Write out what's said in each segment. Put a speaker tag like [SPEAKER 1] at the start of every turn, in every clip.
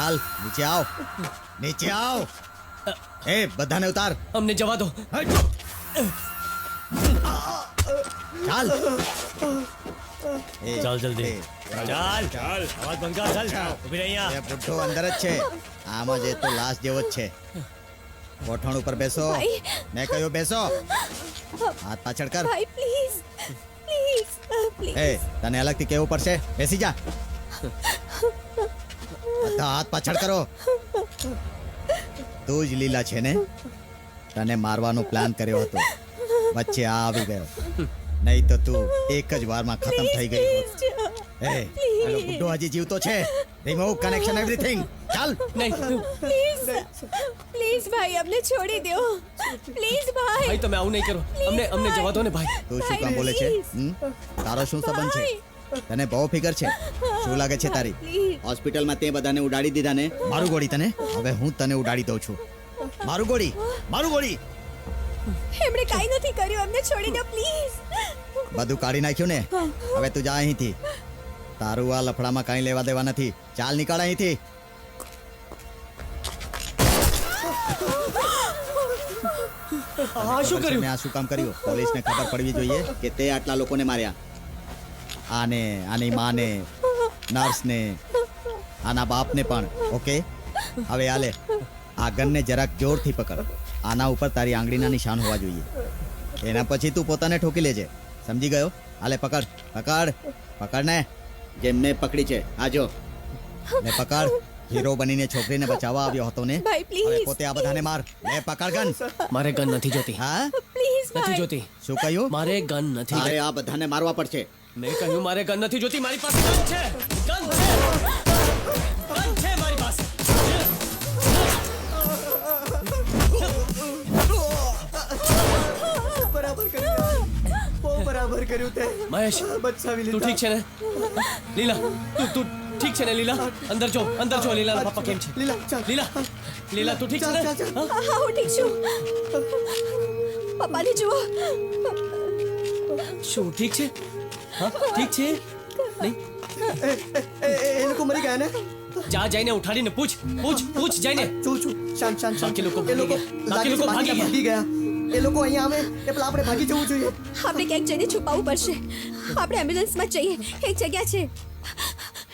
[SPEAKER 1] ચાલ નીચે આવ. નીચે આવ. એ બધાને ઉતાર.
[SPEAKER 2] અમને જવા દો.
[SPEAKER 1] ચાલ.
[SPEAKER 2] ચાલ જલ્દી. ચાલ. ચાલ. અવાજ બંગા ચાલ. ઊભી રહી અહીંયા.
[SPEAKER 1] બુઢ્ઢો અંદર જ છે. આમાં જે તો લાશ જેવો જ છે. ગોઠણ ઉપર બેસો. મેં કહ્યું બેસો. હાથ પાછળ કર.
[SPEAKER 3] ભાઈ પ્લીઝ. પ્લીઝ. પ્લીઝ
[SPEAKER 1] એ તને અલગથી કેવું પડશે. બેસી જા. બધા હાથ પાછળ કરો. તું જ લીલા છે ને? તને મારવાનો પ્લાન કર્યો હતો. વચ્ચે આ આવી ગયો. નહીં તો તું એક જ વારમાં ખતમ થઈ ગઈ હોત. એ પેલો બુઢ્ઢો હજી જીવતો છે. રિમૂવ કનેક્શન એવરીથિંગ ચાલ.
[SPEAKER 2] નહીં.
[SPEAKER 3] પ્લીઝ પ્લીઝ ભાઈ અમને છોડી દો. પ્લીઝ ભાઈ.
[SPEAKER 2] ભાઈ તમે આવું નહીં કરો. અમને અમને જવા દો ને ભાઈ.
[SPEAKER 1] તું શું કામ બોલે છે? હમ? તારો શું સંબંધ છે? તને બહુ ફિકર છે. શું લાગે છે તારી? હોસ્પિટલમાં તે બધાને ઉડાડી દીધા ને? મારું ગોળી તને? હવે હું તને ઉડાડી દઉં છું. મારું ગોળી મારું ગોળી.
[SPEAKER 3] એમણે કાઈ નથી કર્યું અમને છોડી દો પ્લીઝ
[SPEAKER 1] બધું કાઢી નાખ્યું ને? હવે તું જા અહીંથી. તારું આ લફડામાં કાંઈ લેવા દેવા નથી. ચાલ નીકળ અહીંથી.
[SPEAKER 2] આ શું કર્યું?
[SPEAKER 1] મેં આ શું કામ કર્યું? પોલીસને ખબર પડવી જોઈએ કે તે આટલા લોકોને માર્યા. આને આની માને. નર્સને આના બાપને પણ ઓકે? હવે આલે આ ગનને જરાક જોરથી પકડ. આના ઉપર તારી આંગળીના નિશાન હોવા જોઈએ. એના પછી તું પોતાને ઠોકી લેજે. સમજી ગયો? હાલે પકડ પકડ પકડ ને. જેમ મેં પકડી છે આજો મેં પકડ. હીરો બનીને છોકરીને બચાવવા આવ્યો હતો ને. પોતે આ બધાને માર. લે પકડ ગન.
[SPEAKER 2] મારે ગન નથી જોતી.
[SPEAKER 1] હા?
[SPEAKER 2] નથી જોતી
[SPEAKER 1] શું કહ્યું?
[SPEAKER 2] મારે ગન નથી
[SPEAKER 1] અરે આ બધાને મારવા પડશે.
[SPEAKER 2] મેં કહ્યું મારે ગન નથી જોતી મારી પાસે ગન છે. ગન છે. ગન છે મારી પાસે.
[SPEAKER 4] બરાબર કર્યું. બહુ બરાબર કર્યું તે.
[SPEAKER 2] મહેશ
[SPEAKER 4] બચાવી
[SPEAKER 2] તું ઠીક છે ને? લીલા તું તું ઠીક છે ને લીલા? અંદર જો અંદર જો લીલા પપ્પા કેમ છે?
[SPEAKER 4] લીલા, ચાલ.
[SPEAKER 2] લીલા લીલા તું ઠીક છે ને? હું
[SPEAKER 3] ઠીક છું. પપ્પાને જુઓ
[SPEAKER 2] શું ઠીક છે હા ઠીક છે નહીં
[SPEAKER 4] એ એ- એ લોકો મરી ગયા ને
[SPEAKER 2] જા જઈને ઉઠાડીને પૂછ પૂછ પૂછ જઈને
[SPEAKER 4] છું છું શાંત શાંત શાંત
[SPEAKER 2] બાકી લોકો
[SPEAKER 4] એ લોકો
[SPEAKER 2] ભાગી ગયા. બાકી
[SPEAKER 4] લાગે છે
[SPEAKER 2] લોકો ભાગી ગયા.
[SPEAKER 4] ભાગી ગયા એ લોકો અહીંયા આવે એ પેલા આપણે ભાગી જવું જોઈએ
[SPEAKER 3] આપણે ક્યાંક જઈને છુપાવવું પડશે આપણે એમ્બ્યુલન્સમાં જઈએ એક જગ્યા છે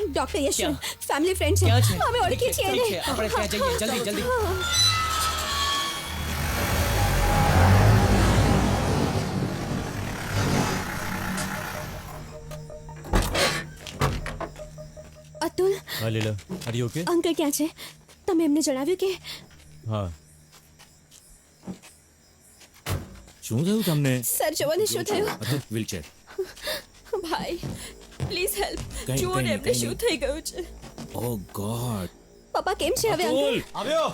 [SPEAKER 3] ડોક્ટર યશવંત
[SPEAKER 2] ક્યાં?
[SPEAKER 3] ફેમિલી ફ્રેન્ડ છે
[SPEAKER 2] ક્યાં છે
[SPEAKER 3] અમે ઓળખીએ છીએ
[SPEAKER 2] ઠીક છે,
[SPEAKER 3] એને
[SPEAKER 2] આપણે ત્યાં જઈએ જલ્દી જલ્દી
[SPEAKER 5] હા લીલા આર યુ ઓકે
[SPEAKER 3] અંકલ ક્યાં છે? તમે એમને જણાવ્યું કે
[SPEAKER 5] હા. શું થયું તમને?
[SPEAKER 3] સર જોવાને શું થયું?
[SPEAKER 5] વ્હીલચેર
[SPEAKER 3] ભાઈ પ્લીઝ હેલ્પ જુઓ ને એમને શું થઈ ગયું છે.
[SPEAKER 5] ઓ ગોડ
[SPEAKER 3] પપ્પા કેમ છે હવે અંકલ?
[SPEAKER 5] આવ્યો!